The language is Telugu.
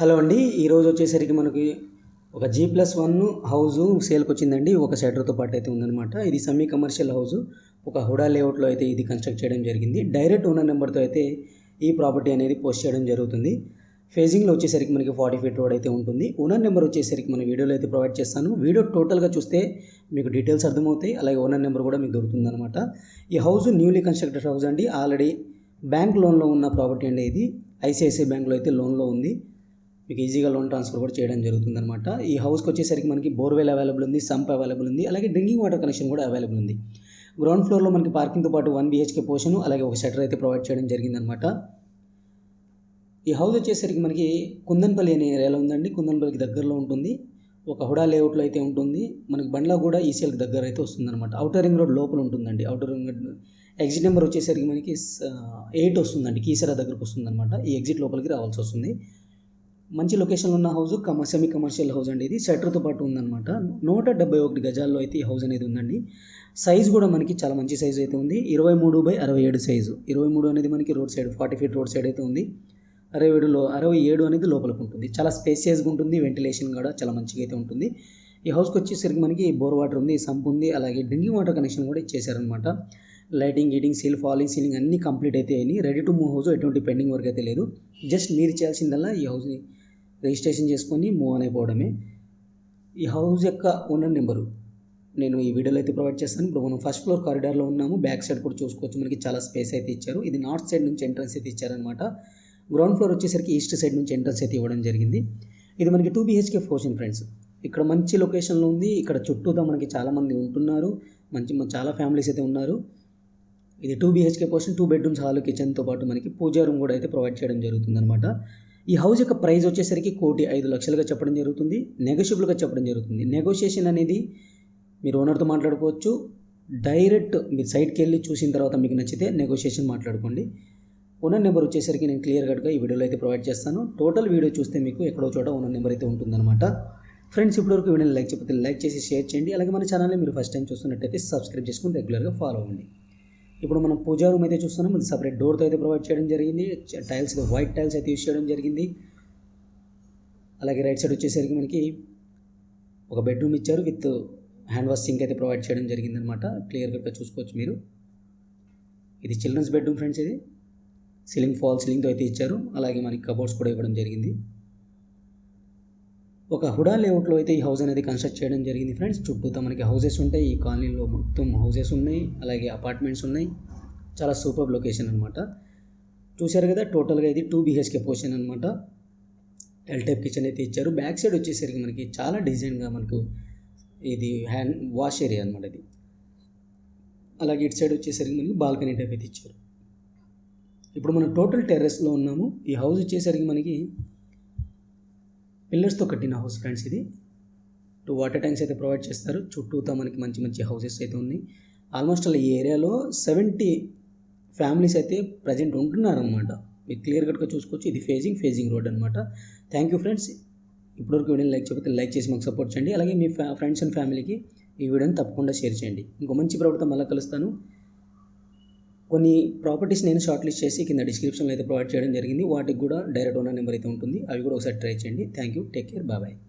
హలో అండి ఈరోజు వచ్చేసరికి మనకి ఒక జీ ప్లస్ వన్ హౌస్ సేల్కి వచ్చిందండి. ఒక షటర్తో పాటు అయితే ఉందన్నమాట. ఇది సెమీ కమర్షియల్ హౌస్ ఒక హుడా లేఅవుట్లో అయితే ఇది కన్స్ట్రక్ట్ చేయడం జరిగింది. డైరెక్ట్ ఓనర్ నెంబర్తో అయితే ఈ ప్రాపర్టీ అనేది పోస్ట్ చేయడం జరుగుతుంది. ఫేజింగ్లో వచ్చేసరికి మనకి ఫార్టీ ఫీట్ రోడ్ అయితే ఉంటుంది. ఓనర్ నెంబర్ వచ్చేసరికి మన వీడియోలో అయితే ప్రొవైడ్ చేస్తాను. వీడియో టోటల్గా చూస్తే మీకు డీటెయిల్స్ అర్థమవుతాయి. అలాగే ఓనర్ నెంబర్ కూడా మీకు దొరుకుతుంది అనమాట ఈ హౌస్ న్యూలీ కన్స్ట్రక్టెడ్ హౌస్ అండి. ఆల్రెడీ బ్యాంక్ లోన్లో ఉన్న ప్రాపర్టీ అండి ఇది. ఐసిఐసిఐ బ్యాంక్లో అయితే లోన్లో ఉంది. మీకు ఈజీగా లోన్ ట్రాన్స్ఫర్ కూడా చేయడం జరుగుతుంది అనమాట ఈ హౌస్కి వచ్చేసరికి మనకి బోర్వెల్ అవైలబుల్ ఉంది సంప్ అవైలబుల్ ఉంది అలాగే డ్రింకింగ్ వాటర్ కనెక్షన్ కూడా అవైలబుల్ ఉంది. గ్రౌండ్ ఫ్లోర్లో మనకి పార్కింగ్తో పాటు వన్ బీహెచ్కే పోర్షన్ అలాగే ఒక షటర్ అయితే ప్రొవైడ్ చేయడం జరిగిందనమాట ఈ హౌస్ వచ్చేసరికి మనకి కుందన్పల్లి అనే ఏరియాలో ఉందండి. కుందన్పల్లికి దగ్గరలో ఉంటుంది. ఒక హుడా లేఅవుట్లో అయితే ఉంటుంది. మనకి బండ్లా కూడా ఈసీఎల్కి దగ్గర అయితే వస్తుందన్నమాట. అవుటర్ రింగ్ రోడ్ లోపల ఉంటుందండి. Outer ring road exit number వచ్చేసరికి మనకి ఎయిట్ వస్తుందండి. కీసరా దగ్గరకు వస్తుందన్నమాట. ఈ ఎగ్జిట్ లోపలికి రావాల్సి వస్తుంది. మంచి లొకేషన్లో ఉన్న house cum semi commercial house అండి ఇది. షట్టర్తో పాటు ఉందన్నమాట. నూట డెబ్బై ఒకటి గజాల్లో అయితే ఈ హౌస్ అనేది ఉందండి. సైజ్ కూడా మనకి చాలా మంచి సైజ్ అయితే ఉంది. ఇరవై మూడు బై అరవై ఏడు సైజు ఇరవై మూడు అనేది మనకి road side forty feet road side అయితే ఉంది. అరవై ఏడులో అరవై ఏడు అనేది లోపలికి ఉంటుంది. చాలా స్పేసియస్గా ఉంటుంది. వెంటిలేషన్ కూడా చాలా మంచిగా అయితే ఉంటుంది. ఈ హౌస్కి వచ్చేసరికి మనకి బోర్ వాటర్ ఉంది సంప్ ఉంది అలాగే డ్రింకింగ్ వాటర్ కనెక్షన్ కూడా ఇచ్చేసారనమాట లైటింగ్ గీటింగ్ సీల్ ఫాలింగ్ సీలింగ్ అన్నీ కంప్లీట్ అయితే అయినాయి. రెడీ టు మూవ్ హౌస్ ఎటువంటి పెండింగ్ వర్క్ అయితే లేదు. జస్ట్ మీరు చేయాల్సిందల్లా ఈ హౌస్ని రిజిస్ట్రేషన్ చేసుకొని మూవ్ ఆన్ అయిపోవడమే. ఈ హౌస్ యొక్క ఓనర్ నెంబరు. నేను ఈ వీడియోలో అయితే ప్రొవైడ్ చేస్తాను. ఇప్పుడు మనం ఫస్ట్ ఫ్లోర్ కారిడార్లో ఉన్నాము. బ్యాక్ సైడ్ కూడా చూసుకోవచ్చు. మనకి చాలా స్పేస్ అయితే ఇచ్చారు. ఇది నార్త్ సైడ్ నుంచి ఎంట్రన్స్ అయితే ఇచ్చారనమాట గ్రౌండ్ ఫ్లోర్ వచ్చేసరికి ఈస్ట్ సైడ్ నుంచి ఎంట్రన్స్ అయితే ఇవ్వడం జరిగింది. ఇది మనకి టూ బీహెచ్కే పోర్షన్ ఫ్రెండ్స్ ఇక్కడ మంచి లొకేషన్లో ఉంది. ఇక్కడ చుట్టూతో మనకి చాలామంది ఉంటున్నారు. మంచి చాలా ఫ్యామిలీస్ అయితే ఉన్నారు. ఇది two BHK portion two bedrooms hall కిచెన్తో పాటు మనకి పూజా రూమ్ కూడా అయితే ప్రొవైడ్ చేయడం జరుగుతుంది అనమాట ఈ హౌస్ యొక్క ప్రైస్ వచ్చేసరికి కోటి ఐదు లక్షలుగా చెప్పడం జరుగుతుంది. నెగోషియబుల్గా చెప్పడం జరుగుతుంది. నెగోషియేషన్ అనేది మీరు ఓనర్తో మాట్లాడుకోవచ్చు. డైరెక్ట్ మీరు సైట్కి వెళ్ళి చూసిన తర్వాత మీకు నచ్చితే నెగోషియేషన్ మాట్లాడుకోండి. ఓనర్ నెంబర్ వచ్చేసరికి నేను క్లియర్ కట్గా ఈ వీడియోలో అయితే ప్రొవైడ్ చేస్తాను. టోటల్ వీడియో చూస్తే మీకు ఎక్కడో చోట ఓనర్ నెంబర్ అయితే ఉంటుందన్నమాట. ఫ్రెండ్స్ ఇప్పటివరకు వీడియోని లైక్ చెప్పితే లైక్ చేసి షేర్ చేయండి. అలాగే మన ఛానల్ని మీరు ఫస్ట్ టైం చూస్తున్నట్టయితే సబ్స్క్రైబ్ చేసుకుని రెగ్యులర్గా ఫాలో అవ్వండి. ఇప్పుడు మనం పూజా రూమ్ అయితే చూస్తున్నాం. ఇది సపరేట్ డోర్తో అయితే ప్రొవైడ్ చేయడం జరిగింది. టైల్స్ వైట్ టైల్స్ అయితే యూస్ చేయడం జరిగింది. అలాగే రైట్ సైడ్ వచ్చేసరికి మనకి ఒక బెడ్రూమ్ ఇచ్చారు. విత్ హ్యాండ్ వాష్ సింక్ అయితే ప్రొవైడ్ చేయడం జరిగింది అనమాట క్లియర్ కట్గా చూసుకోవచ్చు మీరు. ఇది చిల్డ్రన్స్ బెడ్రూమ్ ఫ్రెండ్స్ ఇది. సీలింగ్ ఫాల్ సీలింగ్తో అయితే ఇచ్చారు. అలాగే మనకి కబోర్డ్స్ కూడా ఇవ్వడం జరిగింది. ఒక హుడా లేఅవుట్లో అయితే ఈ హౌస్ అనేది కన్స్ట్రక్ట్ చేయడం జరిగింది ఫ్రెండ్స్. చుట్టూతో మనకి హౌసెస్ ఉంటాయి. ఈ కాలనీలో మొత్తం హౌసెస్ ఉన్నాయి. అలాగే అపార్ట్మెంట్స్ ఉన్నాయి. చాలా సూపర్ లొకేషన్ అనమాట చూశారు కదా టోటల్గా ఇది టూ బీహెచ్కే పోర్షన్ అనమాట ఎల్ టైప్ కిచెన్ అయితే ఇచ్చారు. బ్యాక్ సైడ్ వచ్చేసరికి మనకి చాలా డిజైన్గా మనకు ఇది హ్యాండ్ వాష్ ఏరియా అనమాట ఇది. అలాగే ఇటు సైడ్ వచ్చేసరికి మనకి బాల్కనీ టైప్ అయితే ఇచ్చారు. ఇప్పుడు మనం టోటల్ టెర్రస్లో ఉన్నాము. ఈ హౌస్ వచ్చేసరికి మనకి పిల్లర్స్తో కట్టిన హౌస్ ఫ్రెండ్స్ ఇది. టూ వాటర్ ట్యాంక్స్ అయితే ప్రొవైడ్ చేస్తారు. చుట్టూతో మనకి మంచి మంచి హౌసెస్ అయితే ఉన్నాయి. ఆల్మోస్ట్ అలా ఈ ఏరియాలో సెవెంటీ ఫ్యామిలీస్ అయితే ప్రజెంట్ ఉంటున్నారనమాట మీరు క్లియర్ కట్గా చూసుకోవచ్చు. ఇది ఫేజింగ్ ఫేజింగ్ రోడ్ అనమాట థ్యాంక్ యూ ఫ్రెండ్స్ ఇప్పటివరకు వీడియోని లైక్ చెప్పితే లైక్ చేసి మాకు సపోర్ట్ చేయండి. అలాగే మీ ఫ్రెండ్స్ అండ్ ఫ్యామిలీకి ఈ వీడియోని తప్పకుండా షేర్ చేయండి. ఇంకో మంచి ప్రభుత్వం మళ్ళీ కలుస్తాను. కొన్ని ప్రాపర్టీస్ నేను షార్ట్ లిస్ట్ చేసి కింద డిస్క్రిప్షన్లో అయితే ప్రొవైడ్ చేయడం జరిగింది. వాటికి కూడా డైరెక్ట్ ఓనర్ నెంబర్ అయితే ఉంటుంది. అవి కూడా ఒకసారి ట్రై చేయండి. Thank you. Take care. Bye.